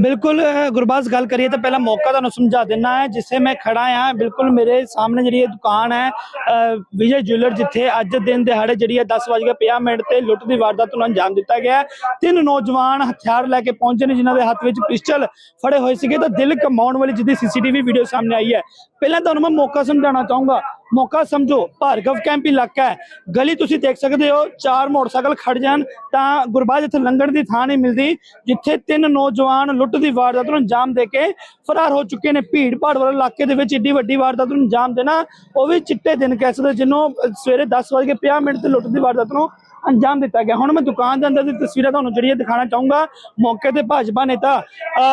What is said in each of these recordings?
ਬਿਲਕੁਲ ਗੁਰਬਾਜ਼ ਗੱਲ ਕਰੀਏ ਤਾਂ ਪਹਿਲਾਂ ਮੌਕਾ ਤੁਹਾਨੂੰ ਸਮਝਾ ਦੇਣਾ ਹੈ ਜਿੱਥੇ ਮੈਂ ਖੜਾ ਹਾਂ ਬਿਲਕੁਲ ਮੇਰੇ ਸਾਹਮਣੇ ਜਿਹੜੀ ਇਹ ਦੁਕਾਨ ਹੈ ਅਹ, ਵਿਜੇ ਜੁਐਲਰ ਜਿੱਥੇ ਅੱਜ ਦਿਨ ਦਿਹਾੜੇ ਜਿਹੜੀ ਹੈ 10:50 ਮਿੰਟ ਤੇ ਲੁੱਟ ਦੀ ਵਾਰਦਾਤ ਨੂੰ ਅੰਜਾਮ ਦਿੱਤਾ ਗਿਆ ਹੈ। ਤਿੰਨ ਨੌਜਵਾਨ ਹਥਿਆਰ ਲੈ ਕੇ ਪਹੁੰਚੇ ਨੇ ਜਿਨ੍ਹਾਂ ਦੇ ਹੱਥ ਵਿੱਚ ਪਿਸਟਲ ਫੜੇ ਹੋਏ ਸੀਗੇ। ਤਾਂ ਦਿਲ ਕਮਾਉਣ ਵਾਲੀ ਜਿਹਦੀ ਸੀਸੀਟੀਵੀ ਵੀਡੀਓ ਸਾਹਮਣੇ ਆਈ ਹੈ। ਪਹਿਲਾਂ ਤੁਹਾਨੂੰ ਮੈਂ ਮੌਕਾ ਸਮਝਾਉਣਾ ਚਾਹੂੰਗਾ। ਮੌਕਾ ਸਮਝੋ ਭਾਰਗਵ ਕੈਂਪ ਇਲਾਕਾ ਹੈ। ਗਲੀ ਤੁਸੀਂ ਦੇਖ ਸਕਦੇ ਹੋ ਚਾਰ ਮੋਟਰਸਾਈਕਲ ਖੜ ਜਾਣ ਤਾਂ ਗੁਰਬਾਜ ਇੱਥੇ ਲੰਘਣ ਦੀ ਥਾਂ ਨਹੀਂ ਮਿਲਦੀ ਜਿੱਥੇ ਤਿੰਨ ਨੌਜਵਾਨ ਲੁੱਟ ਦੀ ਵਾਰਦਾਤ ਨੂੰ ਅੰਜਾਮ ਦੇ ਕੇ ਫਰਾਰ ਹੋ ਚੁੱਕੇ ਨੇ। ਭੀੜ ਭਾੜ ਵਾਲੇ ਇਲਾਕੇ ਦੇ ਵਿੱਚ ਇੱਡੀ ਵੱਡੀ ਵਾਰਦਾਤ ਨੂੰ ਅੰਜਾਮ ਦੇਣਾ ਉਹ ਵੀ ਚਿੱਟੇ ਦਿਨ ਕਹਿ ਸਕਦੇ ਜਿਹਨੂੰ ਅਹ, ਸਵੇਰੇ 10:50 ਮਿੰਟ ਤੇ ਲੁੱਟ ਦੀ ਵਾਰਦਾਤ ਨੂੰ ਅੰਜਾਮ ਦਿੱਤਾ ਗਿਆ। ਹੁਣ ਮੈਂ ਦੁਕਾਨ ਦੇ ਅੰਦਰ ਦੀ ਤਸਵੀਰਾਂ ਤੁਹਾਨੂੰ ਜਿਹੜੀਆਂ ਦਿਖਾਣਾ ਚਾਹੂੰਗਾ ਮੌਕੇ ਤੇ ਭਾਜਪਾ ਨੇਤਾ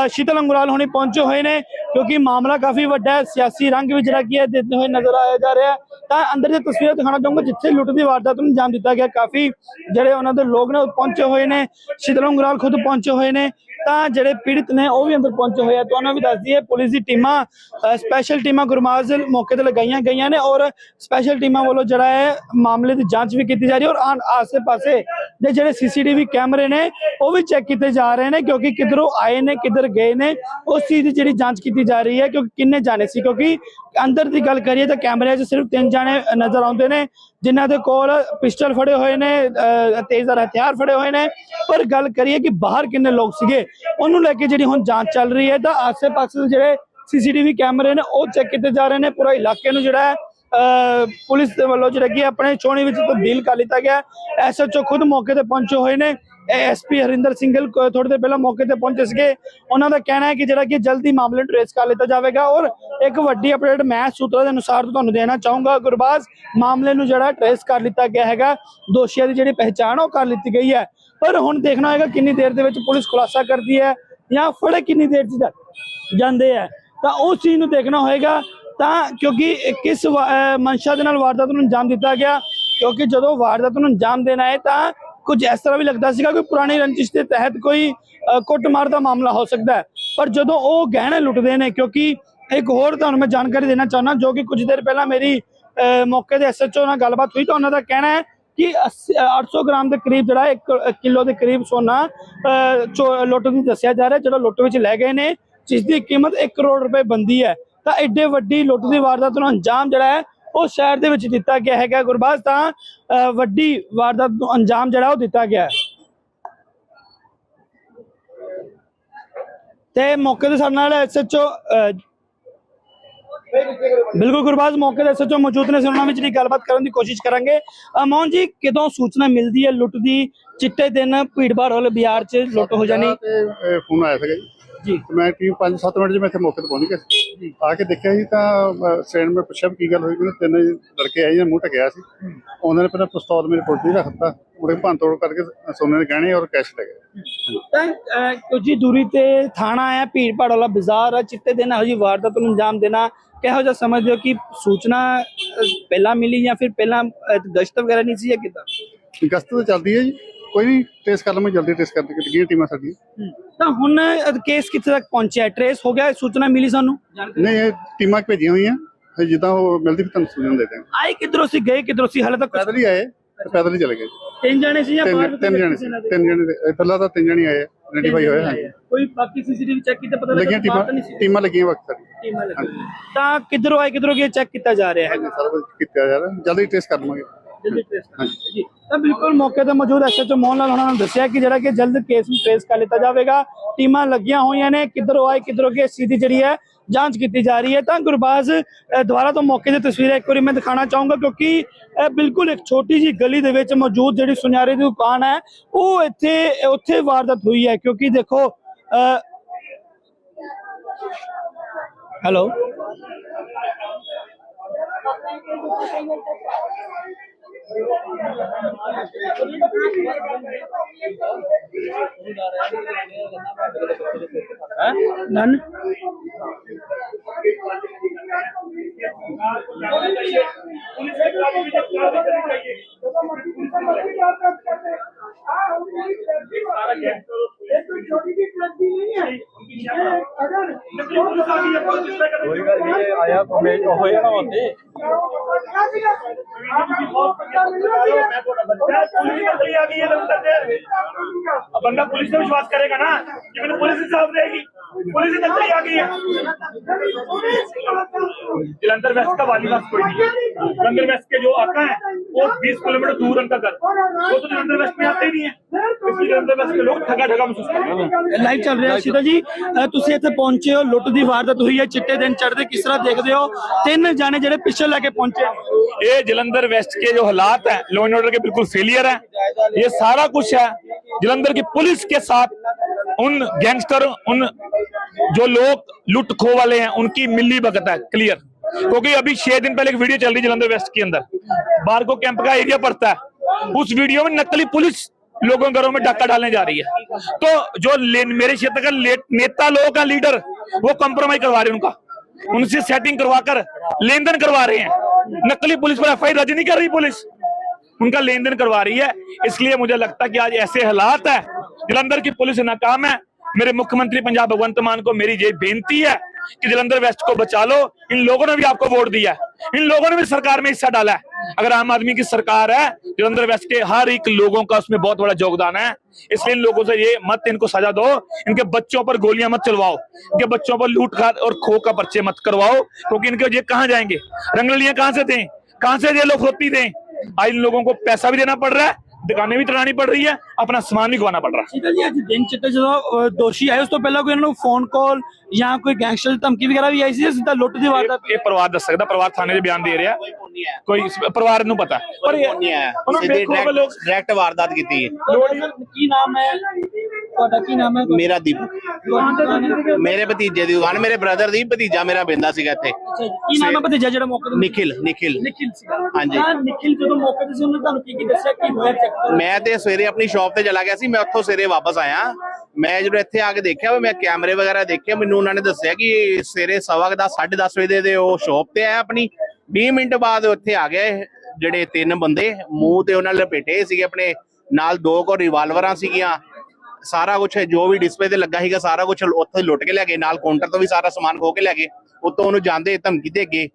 ਸ਼ੀਤਲ ਅੰਗਰਾਲ ਹੁਣੇ ਪਹੁੰਚੇ ਹੋਏ ਨੇ। ਕਿਉਂਕਿ ਮਾਮਲਾ ਕਾਫੀ ਵੱਡਾ ਹੈ, ਸਿਆਸੀ ਰੰਗ ਵੀ ਜਿਹੜਾ ਕੀ ਹੈ ਦਿੰਦੇ ਹੋਏ ਨਜ਼ਰ ਆਇਆ ਜਾ ਰਿਹਾ ਤਾਂ ਅੰਦਰ ਦੀ ਤਸਵੀਰਾਂ ਦਿਖਾਉਣਾ ਚਾਹੂੰਗਾ, ਜਿੱਥੇ ਲੁੱਟ ਦੀ ਵਾਰਦਾਤ ਨੂੰ ਅੰਜਾਮ ਦਿੱਤਾ ਗਿਆ। ਕਾਫੀ ਜਿਹੜੇ ਉਹਨਾਂ ਦੇ ਲੋਕ ਨੇ, ਉਹ ਪਹੁੰਚੇ ਹੋਏ ਨੇ। ਸ਼ੀਤਲ ਅੰਗਰਾਲ ਖੁਦ ਪਹੁੰਚੇ ਹੋਏ ਨੇ। ਤਾਂ ਜਿਹੜੇ ਪੀੜਤ ਨੇ ਉਹ ਵੀ ਅੰਦਰ ਪਹੁੰਚੇ ਹੋਏ ਆ। ਤੁਹਾਨੂੰ ਵੀ ਦੱਸ ਦਈਏ ਪੁਲਿਸ ਦੀ ਟੀਮਾਂ ਸਪੈਸ਼ਲ ਟੀਮਾਂ ਗੁਰਮਾਜ਼ ਮੌਕੇ ਤੇ ਲਗਾਈਆਂ ਗਈਆਂ ਨੇ ਔਰ ਸਪੈਸ਼ਲ ਟੀਮਾਂ ਵੱਲੋਂ ਜਿਹੜਾ ਹੈ ਮਾਮਲੇ ਦੀ ਜਾਂਚ ਵੀ ਕੀਤੀ ਜਾ ਰਹੀ ਹੈ ਔਰ ਆਨ ਆਸੇ-ਪਾਸੇ ਦੇ ਜਿਹੜੇ ਸੀਸੀਟੀਵੀ ਕੈਮਰੇ ਨੇ ਉਹ ਵੀ ਚੈੱਕ ਕੀਤੇ ਜਾ ਰਹੇ ਨੇ ਕਿਉਂਕਿ ਕਿੱਧਰੋਂ ਆਏ ਨੇ ਕਿੱਧਰ ਗਏ ਨੇ ਉਸ ਚੀਜ਼ ਦੀ ਜਿਹੜੀ ਜਾਂਚ ਕੀਤੀ ਜਾ ਰਹੀ ਹੈ ਕਿਉਂਕਿ ਕਿੰਨੇ ਜਾਣੇ ਸੀ ਕਿਉਂਕਿ ਅੰਦਰ ਦੀ ਗੱਲ ਕਰੀਏ ਤਾਂ ਕੈਮਰੇ 'ਚ ਸਿਰਫ ਤਿੰਨ ਜਾਣੇ ਨਜ਼ਰ ਆਉਂਦੇ ਨੇ ਜਿਨ੍ਹਾਂ ਦੇ ਕੋਲ ਪਿਸਟਲ ਫੜੇ ਹੋਏ ਨੇ ਅ, ਤੇਜ਼ਰ ਹਥਿਆਰ ਫੜੇ ਹੋਏ ਨੇ ਪਰ ਗੱਲ ਕਰੀਏ ਕਿ ਬਾਹਰ ਕਿੰਨੇ ਲੋਕ ਸੀਗੇ ਉਹਨੂੰ ਲੈ ਕੇ ਜਿਹੜੀ ਹੁਣ ਜਾਂਚ ਚੱਲ ਰਹੀ ਹੈ ਤਾਂ ਆਸੇ-ਪਾਸੇ ਦੇ ਜਿਹੜੇ ਸੀਸੀਟੀਵੀ ਕੈਮਰੇ ਨੇ ਉਹ ਚੈੱਕ ਕੀਤੇ ਜਾ ਰਹੇ ਨੇ। ਪੂਰਾ ਇਲਾਕੇ ਨੂੰ ਜਿਹੜਾ ਹੈ ਅ, ਪੁਲਿਸ ਦੇ ਵੱਲੋਂ ਜਿਹੜਾ ਕਿ ਆਪਣੇ ਚੋਣੀ ਵਿੱਚ ਤਬਦੀਲ ਕਰ ਲਿੱਤਾ ਗਿਆ ਐਸਐਚਓ ਖੁਦ ਮੌਕੇ ਤੇ ਪਹੁੰਚੇ ਹੋਏ ਨੇ। ਐਸਪੀ ਹਰਿੰਦਰ ਸਿੰਘਲ ਕੋ- ਦੇਰ ਪਹਿਲਾਂ ਮੌਕੇ ਤੇ ਪਹੁੰਚੇ ਸੀਗੇ। ਉਹਨਾਂ ਦਾ ਕਹਿਣਾ ਹੈ ਕਿ ਜਿਹੜਾ ਕਿ ਜਲਦੀ ਮਾਮਲੇ ਨੂੰ ਟ੍ਰੇਸ ਕਰ ਲਿੱਤਾ ਜਾਵੇਗਾ ਔਰ ਇੱਕ ਵੱਡੀ ਅਪਡੇਟ ਮੈਂ ਸੂਤਰਾਂ ਦੇ ਅਨੁਸਾਰ ਤੁਹਾਨੂੰ ਦੇਣਾ ਚਾਹੂੰਗਾ। ਗੁਰਬਾਜ਼, ਮਾਮਲੇ ਨੂੰ ਜਿਹੜਾ ਟ੍ਰੇਸ ਕਰ ਲਿੱਤਾ ਗਿਆ ਹੈਗਾ, ਦੋਸ਼ੀਆਂ ਦੀ ਜਿਹੜੀ ਪਹਿਚਾਣ ਉਹ ਕਰ ਲਿੱਤੀ ਗਈ ਹੈ। ਪਰ ਹੁਣ ਦੇਖਣਾ ਹੋਏਗਾ ਕਿੰਨੀ ਦੇਰ ਦੇ ਵਿੱਚ ਪੁਲਿਸ ਖੁਲਾਸਾ ਕਰਦੀ ਹੈ ਜਾਂ ਫੜੇ ਕਿੰਨੀ ਦੇਰ ਚ ਜਾਂਦੇ ਹੈ। ਤਾਂ ਉਸ ਚੀਜ਼ ਨੂੰ ਦੇਖਣਾ ਹੋਏਗਾ। ਤਾਂ ਕਿਉਂਕਿ ਕਿਸ ਵਾ- ਮਨਸ਼ਾ ਦੇ ਨਾਲ ਵਾਰਦਾਤ ਨੂੰ ਅੰਜਾਮ ਦਿੱਤਾ ਗਿਆ, ਕਿਉਂਕਿ ਜਦੋਂ ਵਾਰਦਾਤ ਨੂੰ ਅੰਜਾਮ ਦੇਣਾ ਹੈ ਤਾਂ ਕੁਝ ਇਸ ਤਰ੍ਹਾਂ ਵੀ ਲੱਗਦਾ ਸੀਗਾ ਕਿ ਪੁਰਾਣੀ ਰੰਜਿਸ਼ ਦੇ ਤਹਿਤ ਕੋਈ ਕੁੱਟਮਾਰ ਦਾ ਮਾਮਲਾ ਹੋ ਸਕਦਾ ਹੈ। ਪਰ ਜਦੋਂ ਉਹ ਗਹਿਣੇ ਲੁੱਟਦੇ ਨੇ, ਕਿਉਂਕਿ ਇੱਕ ਹੋਰ ਤੁਹਾਨੂੰ ਮੈਂ ਜਾਣਕਾਰੀ ਦੇਣਾ ਚਾਹੁੰਦਾ, ਜੋ ਕਿ ਕੁਝ ਦੇਰ ਪਹਿਲਾਂ ਮੇਰੀ ਮੌਕੇ ਦੇ ਐਸਐਚਓ ਨਾਲ ਗੱਲਬਾਤ ਹੋਈ ਤਾਂ ਉਹਨਾਂ ਦਾ ਕਹਿਣਾ ਹੈ ਕਿ 80 800 ਗ੍ਰਾਮ ਦੇ ਕਰੀਬ ਜਿਹੜਾ 1 ਕਿਲੋ ਦੇ ਕਰੀਬ ਸੋਨਾ ਚੋ- ਲੁੱਟ ਦੀ ਦੱਸਿਆ ਜਾ ਰਿਹਾ, ਜਿਹੜਾ ਲੁੱਟ ਵਿੱਚ ਲੈ ਗਏ ਨੇ, ਜਿਸ ਦੀ ਕੀਮਤ 1 ਕਰੋੜ ਰੁਪਏ ਬੰਦੀ ਹੈ। ਤਾਂ ਐਡੇ ਵੱਡੀ ਲੁੱਟ ਦੀ ਵਾਰਦਾਤ ਨੂੰ ਅੰਜਾਮ ਜਿਹੜਾ ਹੈ ਉਹ ਸ਼ਹਿਰ ਦੇ ਵਿੱਚ ਦਿੱਤਾ ਗਿਆ ਹੈਗਾ ਗੁਰਬਾਜ਼ ਤਾਂ ਵੱਡੀ ਵਾਰਦਾਤ ਨੂੰ ਅੰਜਾਮ ਜਿਹੜਾ ਉਹ ਦਿੱਤਾ ਗਿਆ ਹੈ। ਤੇ ਮੌਕੇ ਤੇ ਸਾਡੇ ਨਾਲ ਐਸਐਚਓ ਬਿਲਕੁਲ ਗੁਰਬਾਜ਼ ਮੌਕੇ ਤੇ ਐਸਐਚਓ ਮੌਜੂਦ ਨੇ ਅਸੀਂ ਉਹਨਾਂ ਵਿੱਚ ਜਿਹੜੀ ਗੱਲਬਾਤ ਕਰਨ ਦੀ ਕੋਸ਼ਿਸ਼ ਕਰਾਂਗੇ। ਅਹ, ਜੀ ਕਿਦੋਂ ਸੂਚਨਾ ਮਿਲਦੀ ਹੈ ਲੁੱਟ ਦੀ? ਚਿੱਟੇ ਦਿਨ ਭੀੜਭਾੜ ਵਾਲੇ ਬਾਜ਼ਾਰ 'ਚ ਲੁੱਟ ਹੋ ਜਾਣੀ। ਫੋਨ ਆਇਆ ਸੀਗਾ ਜੀ। ਜੀ। ਮੈਂ ਕੀ 5-7 ਮਿੰਟ 'ਚ ਮੈਂ ਇੱਥੇ ਮੌਕੇ ਤੇ ਪਹੁੰਚ ਗਿਆ ਸੀ। ਆ ਕੇ ਦੇਖਿਆ ਸੀ ਤਾਂ ਸਟੈਂਡ ਮੈਂ ਪੁੱਛਿਆ ਵੀ ਕੀ ਗੱਲ ਹੋਈ ਮੈਨੂੰ ਤਿੰਨ ਲੜਕੇ ਆਏ ਜਿਹਨਾਂ ਮੂੰਹ ਟਕਿਆ ਸੀ। ਉਹਨਾਂ ਨੇ ਪਹਿਲਾਂ ਪਿਸਤੌਲ ਮੇਰੇ ਕੋਲ ਹੀ ਰੱਖਤਾ ਉਹਦੇ ਭੰਨ ਤੋੜ ਕਰਕੇ ਸੋਨੇ ਦੇ ਗਹਿਣੇ ਔਰ ਕੈਸ਼ ਲੈ ਗਏ। ਤਾਂ ਕੁਝ ਹੀ ਦੂਰੀ ਤੇ ਥਾਣਾ ਹੈ ਭੀੜਭਾੜ ਵਾਲਾ ਬਾਜ਼ਾਰ ਹੈ ਚਿੱਟੇ ਦਿਨ ਇਹੋ ਜਿਹੀ ਵਾਰਦਾਤ ਨੂੰ ਅੰਜਾਮ ਦੇਣਾ। ਕਿਹੋ ਜਿਹਾ ਸਮਝਦੇ ਹੋ ਕਿ ਸੂਚਨਾ ਪਹਿਲਾਂ ਮਿਲੀ ਜਾਂ ਫਿਰ ਪਹਿਲਾਂ ਗਸ਼ਤ ਵਗੈਰਾ ਨਹੀਂ ਸੀ ਜਾਂ ਕਿਦਾਂ? ਗਸਤ ਤਾਂ ਚੱਲਦੀ ਹੈ ਜੀ। ਕੋਈ ਨਹੀਂ ਟੈਸਟ ਕਰ ਲਵਾਂਗੇ ਜਲਦੀ ਟੈਸਟ ਕਰਕੇ ਲੱਗੀਆਂ ਟੀਮਾਂ ਸਾਡੀਆਂ। ਤਾਂ ਹੁਣ ਕੇਸ ਕਿੱਥੇ ਤੱਕ ਪਹੁੰਚਿਆ? ਟ੍ਰੇਸ ਹੋ ਗਿਆ ਇਹ ਸੂਚਨਾ ਮਿਲੀ ਸਾਨੂੰ? ਨਹੀਂ ਇਹ ਟੀਮਾਂ ਭੇਜੀਆਂ ਹੋਈਆਂ ਫਿਰ ਜਿੱਦਾਂ ਉਹ ਮਿਲਦੀ ਫਿਰ ਤੁਹਾਨੂੰ ਸੂਚਨਾ ਦੇ ਦਾਂਗੇ ਆਏ ਕਿਧਰੋਂ ਸੀ ਗਏ ਕਿਧਰੋਂ ਸੀ ਹਾਲੇ ਤੱਕ ਕੁਛ- ਪੈਦਲ ਹੀ ਆਏ ਤੇ ਪੈਦਲ ਹੀ ਚਲੇ ਗਏ। ਤਿੰਨ ਜਣੇ ਸੀ ਜਾਂ ਤਿੰਨ ਤਿੰਨ ਜਣੇ ਸੀ ਤਿੰਨ ਜਣੇ ਦੇ- ਇਹ ਪਹਿਲਾਂ ਤਾਂ ਤਿੰਨ ਜਣੇ ਆਏ ਆਇਡੈਂਟੀਫਾਈ ਹੋਏ ਹਾਂ ਕੋਈ ਬਾਕੀ ਸੀਸੀਟੀਵੀ ਚੈੱਕ ਕੀਤੇ ਪਤਾ ਲੱਗਾ ਲੱਗੀਆਂ ਟੀਮਾਂ ਨਹੀਂ ਸੀ। ਟੀਮਾਂ ਲੱਗੀਆਂ ਵਕਤ ਸਾਡੀ ਟੀਮਾਂ ਲੱਗੀਆਂ। ਤਾਂ ਕਿਧਰੋਂ ਆਏ ਕਿਧਰੋਂ ਗਏ ਚੈੱਕ ਕੀਤਾ ਜਾ ਰਿਹਾ ਹੈਗਾ? ਸਾਰਾ ਕੁਝ ਕੀਤਾ ਜਾ ਰਿਹਾ ਜਲਦੀ ਟੈਸਟ ਕਰ ਲਵਾਂਗੇ। ਜਲਦੀ ਟ੍ਰੇਸ ਜੀ। ਤਾਂ ਬਿਲਕੁਲ ਮੌਕੇ ਤੇ ਮੌਜੂਦ ਐਸਐਚਓ ਮੋਹਨ ਲਾਲ ਉਹਨਾਂ ਨੇ ਦੱਸਿਆ ਕਿ ਜਿਹੜਾ ਕਿ ਜਲਦ ਕੇਸ ਨੂੰ ਟ੍ਰੇਸ ਕਰ ਲਿੱਤਾ ਜਾਵੇਗਾ। ਟੀਮਾਂ ਲੱਗੀਆਂ ਹੋਈਆਂ ਨੇ ਕਿੱਧਰੋਂ ਆਏ ਕਿੱਧਰੋਂ ਗਏ ਸਿੱਧੀ ਜਿਹੜੀ ਹੈ ਜਾਂਚ ਕੀਤੀ ਜਾ ਰਹੀ ਹੈ। ਤਾਂ ਗੁਰਬਾਜ਼ ਦੁਬਾਰਾ ਤੋਂ ਮੌਕੇ ਦੀ ਤਸਵੀਰਾਂ ਇੱਕ ਵਾਰੀ ਮੈਂ ਦਿਖਾਣਾ ਚਾਹੂੰਗਾ ਕਿਉਂਕਿ ਇਹ ਬਿਲਕੁਲ ਇੱਕ ਛੋਟੀ ਜੀ ਗਲੀ ਦੇ ਵਿੱਚ ਮੌਜੂਦ ਜਿਹੜੀ ਸੁਨਿਆਰੇ ਦੀ ਦੁਕਾਨ ਹੈ ਉਹ ਇੱਥੇ ਉੱਥੇ ਵਾਰਦਾਤ ਹੋਈ ਹੈ। ਕਿਉਂਕਿ ਦੇਖੋ ਹੈਲੋ? ਨਨ ਕੋਈ ਗੱਲ ਨਹੀਂ ਆਇਆ ਕਮੇ ਹੋਇਆ ਨਾ ਹੁੰਦੇ पुलिस पे विश्वास करेगा ना कि मैंने पुलिस इंसाफ देगी पुलिस ही नकली आ गई है जलंधर वेस्ट का वाली बात कोई नहीं है जलंधर वेस्ट के जो आता है वो 20 किलोमीटर दूर उनका घर वो तो जलंधर वेस्ट में आते ही नहीं है इसलिए जलंधर वेस्ट के लोग ठगा ठगा महसूस करते हैं ਲਾਈਵ ਚੱਲ ਰਿਹਾ ਸ਼ੀਤਾ ਜੀ ਅ, ਤੁਸੀਂ ਇੱਥੇ ਪਹੁੰਚੇ ਹੋ ਲੁੱਟ ਦੀ ਵਾਰਦਾਤ ਹੋਈ ਹੈ ਚਿੱਟੇ ਦਿਨ ਚੜ੍ਹਦੇ ਕਿਸ ਤਰ੍ਹਾਂ ਦੇਖਦੇ ਹੋ ਤਿੰਨ ਜਾਣੇ ਜਿਹੜੇ ਪਿੱਛੇ ਲੈ ਕੇ ਪਹੁੰਚੇ ये जलंधर वेस्ट के जो हालात हैं लॉ एंड ऑर्डर के बिल्कुल फेलियर है ये सारा कुछ है जलंधर की पुलिस के साथ उन गैंगस्टर उन जो लोग लुट खो वाले हैं, उनकी मिली भगत है क्लियर क्योंकि अभी छह दिन पहले एक वीडियो चल रही जलंधर वेस्ट के अंदर। बारको कैंप का एरिया पड़ता है। उस वीडियो में नकली पुलिस लोगों के घरों में डाका डालने जा रही है। तो जो मेरे क्षेत्र का नेता लोगों का लीडर वो कॉम्प्रोमाइज करवा रहे हैं उनका। उनसे सेटिंग करवाकर लेन देन करवा रहे हैं। नकली पुलिस पर एफ़ आई नहीं कर रही पुलिस। उनका लेन देन करवा रही है। इसलिए मुझे लगता है कि आज ऐसे हालात है जलंधर की पुलिस नाकाम है। मेरे मुख्यमंत्री पंजाब भगवंत मान को मेरी ये बेनती है कि जलंधर वेस्ट को बचा लो। इन लोगों ने भी आपको वोट दिया है। इन लोगों ने भी सरकार में हिस्सा डाला है। अगर आम आदमी की सरकार है, जलंधर वेस्ट के हर एक लोगों का उसमें बहुत बड़ा योगदान है। इसलिए इन लोगों से ये मत, इनको सजा दो। इनके बच्चों पर गोलियाँ मत चलवाओ। इनके बच्चों पर लूट और खो का पर्चे मत करवाओ, क्योंकि इनके ये कहाँ जाएँगे? रंगलियाँ कहाँ से दें? कहाँ से ये लोग होती दें? आज इन लोगों को पैसा भी देना पड़ रहा है। ਦੁਕਾਨੇ ਵੀ ਤੜਾਣੀ ਪੜ ਰਹੀ ਹੈ ਆਪਣਾ ਸਮਾਨ ਵੀ ਗਵਾਣਾ ਪੜ ਰਹਾ। ਸੀਤਾ ਜੀ ਅੱਜ ਦਿਨ ਚਿੱਟੇ ਜਦੋਂ ਦੋਸ਼ੀ ਆਏ ਉਸ ਤੋਂ ਪਹਿਲਾਂ ਕੋਈ ਇਹਨਾਂ ਨੂੰ ਫੋਨ ਕਾਲ ਜਾਂ ਕੋਈ ਗੈਂਗਸਟਰ ਦੀ ਧਮਕੀ ਵਗੈਰਾ ਵੀ ਆਈ ਸੀ ਜਾਂ ਲੁੱਟ ਦੀ ਵਾਰਦਾਤ? ਇਹ ਪਰਿਵਾਰ ਦੱਸ ਸਕਦਾ ਪਰਿਵਾਰ ਥਾਣੇ ਦੇ ਬਿਆਨ ਦੇ ਰਿਹਾ। ਕੋਈ ਪਰਿਵਾਰ ਨੂੰ ਪਤਾ। ਪਰ ਇਹ ਡਾਇਰੈਕਟ ਵਾਰਦਾਤ ਕੀਤੀ। ਹੈ ਕੀ ਨਾਮ ਹੈ? ਤੁਹਾਡਾ ਕੀ ਨਾਮ ਹੈ? ਮੇਰਾ ਦੀਪਕ ਮੇਰੇ ਭਤੀਜੇ ਦੀ ਦੁਕਾਨ ਮੇਰੇ ਬ੍ਰਦਰ ਦੀ ਭਤੀਜਾ ਮੇਰਾ ਬਿੰਦਾ ਸੀਗਾ ਇੱਥੇ। ਕੀ ਨਾਮ ਹੈ ਭਤੀਜਾ ਜਿਹੜਾ ਮੌਕੇ ਤੇ ਨਿਖਿਲ ਨਿਖਿਲ। ਨਿਖਿਲ ਸੀ ਹਾਂਜੀ। ਤਾਂ ਨਿਖਿਲ ਜਦੋਂ ਮੌਕੇ ਤੇ ਸੀ ਉਹਨੇ ਤੁਹਾਨੂੰ ਕੀ ਕੀ ਦੱਸਿਆ? ਕੀ ਹੋਇਆ ਚੈੱਕ ਕਰੋ ਮੈਂ ਤੇ ਸਵੇਰੇ ਆਪਣੀ ਸ਼ਾਪ ਤੇ ਚਲਾ ਗਿਆ ਸੀ ਮੈਂ ਉੱਥੋਂ ਸਵੇਰੇ ਵਾਪਸ ਆਇਆ। ਮੈਂ ਜਦੋਂ ਇੱਥੇ ਆ ਕੇ ਦੇਖਿਆ ਵੀ ਮੈਂ ਕੈਮਰੇ ਵਗੈਰਾ ਦੇਖਿਆ ਮੈਨੂੰ ਉਹਨਾਂ ਨੇ ਦੱਸਿਆ ਕਿ ਸਵੇਰੇ ਸਵਾ ਕੁ ਦਸ, ਸਾਢੇ 10 ਵਜੇ ਦੇ- ਦੇ ਉਹ ਸ਼ਾਪ ਤੇ ਆਇਆ ਆਪਣੀ। 20 ਮਿੰਟ ਬਾਅਦ ਉੱਥੇ ਆ ਗਏ ਜਿਹੜੇ ਤਿੰਨ ਬੰਦੇ। ਮੂੰਹ ਤੇ ਉਹਨਾਂ ਲਪੇਟੇ ਸੀਗੇ ਆਪਣੇ ਨਾਲ ਦੋ ਕੋ ਰਿਵਾਲਵਰਾਂ ਸੀਗੀਆਂ। ਸਾਰਾ ਕੁਝ ਜੋ ਵੀ ਡਿਸਪਲੇ ਤੇ ਲੱਗਾ ਸੀਗਾ, ਸਾਰਾ ਕੁਝ ਉੱਥੇ ਲੁੱਟ ਕੇ ਲੈ ਗਏ, ਨਾਲ ਕਾਊਂਟਰ ਤੋਂ ਵੀ ਸਾਰਾ ਸਮਾਨ ਖੋ ਕੇ ਲੈ ਗਏ। ਉੱਤੋਂ ਉਹਨੂੰ ਜਾਂਦੇ ਧਮਕੀ ਦੇ ਗਏ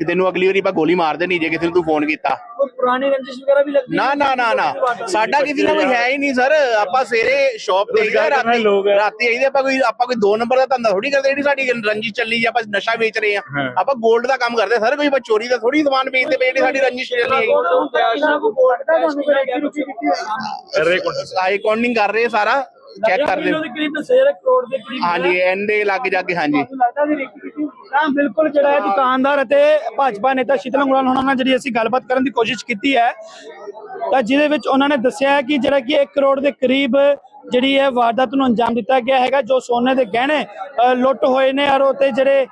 ਕਿ ਤੈਨੂੰ ਅਗਲੀ ਵਾਰੀ ਆਪਾਂ ਗੋਲੀ ਮਾਰ ਦੇਣੀ ਜੇ ਕਿਸੇ ਨੂੰ ਤੂੰ ਫੋਨ ਕੀਤਾ ਕੋਈ ਪੁਰਾਣੀ ਰੰਜਿਸ਼ ਵਗੈਰਾ ਵੀ ਲੱਗਦੀ ਨਾ ਹੈ? ਨਾ ਨਾ ਨਾ ਸਾਡਾ ਕਿਸੇ ਨਾਲ ਕੋਈ ਹੈ ਹੀ ਨਹੀਂ ਸਰ ਆਪਾਂ ਸਵੇਰੇ ਸ਼ਾਪ ਤੇ ਗਏ ਰਾਤੀ ਰਾਤੀ ਆਈਦੇ ਆਪਾਂ ਕੋਈ ਆਪਾਂ ਕੋਈ ਦੋ ਨੰਬਰ ਦਾ ਧੰਦਾ ਥੋੜੀ ਕਰਦੇ ਜਿਹੜੀ ਸਾਡੀ ਰੰਜਿਸ਼ ਚੱਲੀ ਜਾਂ ਆਪਾਂ ਨਸ਼ਾ ਵੇਚ ਰਹੇ ਆ ਆਪਾਂ 골ਡ ਦਾ ਕੰਮ ਕਰਦੇ ਸਰ ਕੋਈ ਆਪਾਂ ਚੋਰੀ ਦਾ ਥੋੜੀ ਸਮਾਨ ਵੇਚਦੇ ਪਏ ਜਿਹੜੀ ਸਾਡੀ ਰੰਜਿਸ਼ ਚੱਲੀ ਹੋਈ ਆਈ ਕਾਊਂਟਿੰਗ ਕਰ ਰਹੇ ਸਾਰਾ ਚੈੱਕ ਕਰਦੇ ਦੇ ਕਰੀਬ ਦੱਸਿਆ ਕਰੋੜ ਦੇ ਕਰੀਬ ਹਾਂਜੀ ਐਂਡੇ ਲੱਗ ਜਾ ਕੇ ਹਾਂਜੀ। ਤਾਂ ਬਿਲਕੁਲ ਜਿਹੜਾ ਹੈ। ਦੁਕਾਨਦਾਰ ਅਤੇ ਭਾਜਪਾ ਨੇਤਾ ਸ਼ੀਤਲ ਅੰਗਰਾਲ ਹੋਣਾ ਨਾਲ ਜਿਹੜੀ ਅਸੀਂ ਗੱਲਬਾਤ ਕਰਨ ਦੀ ਕੋਸ਼ਿਸ਼ ਕੀਤੀ ਹੈ ਤਾਂ ਜਿਹਦੇ ਵਿੱਚ ਉਹਨਾਂ ਨੇ ਦੱਸਿਆ ਹੈ ਕਿ ਜਿਹੜਾ ਕਿ 1 ਕਰੋੜ ਦੇ ਕਰੀਬ ਜਿਹੜੀ ਹੈ ਵਾਰਦਾਤ ਨੂੰ ਅੰਜਾਮ ਦਿੱਤਾ ਗਿਆ ਹੈਗਾ ਜੋ ਸੋਨੇ ਦੇ ਗਹਿਣੇ ਲੁੱਟ ਹੋਏ ਨੇ ਔਰ ਉਤੇ ਜਿਹੜੇ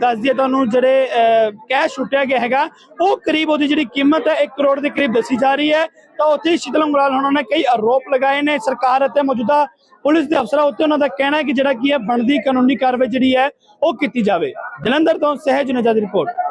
ਦੱਸ ਦਈਏ ਤੁਹਾਨੂੰ ਜਿਹੜੇ ਅ, ਕੈਸ਼ ਲੁੱਟਿਆ ਗਿਆ ਹੈਗਾ ਉਹ ਕਰੀਬ ਉਹਦੀ ਜਿਹੜੀ ਕੀਮਤ ਹੈ 1 ਕਰੋੜ ਦੇ ਕਰੀਬ ਦੱਸੀ ਜਾ ਰਹੀ ਹੈ। ਤਾਂ ਉੱਥੇ ਹੀ ਸ਼ੀਤਲ ਅੰਗਰਾਲ ਹੋਣਾ ਨੇ ਕਈ ਆਰੋਪ ਲਗਾਏ ਨੇ। ਸਰਕਾਰ ਅਤੇ ਮੌਜੂਦਾ ਪੁਲਿਸ ਦੇ ਅਫਸਰਾਂ ਉੱਤੇ ਉਹਨਾਂ ਦਾ ਕਹਿਣਾ ਹੈ ਕਿ ਜਿਹੜਾ ਕੀ ਹੈ ਬਣਦੀ ਕਾਨੂੰਨੀ ਕਾਰਵਾਈ ਜਿਹੜੀ ਹੈ ਉਹ ਕੀਤੀ ਜਾਵੇ। ਜਲੰਧਰ ਤੋਂ ਸਹਿਜ ਨਜਾ ਦੀ ਰਿਪੋਰਟ।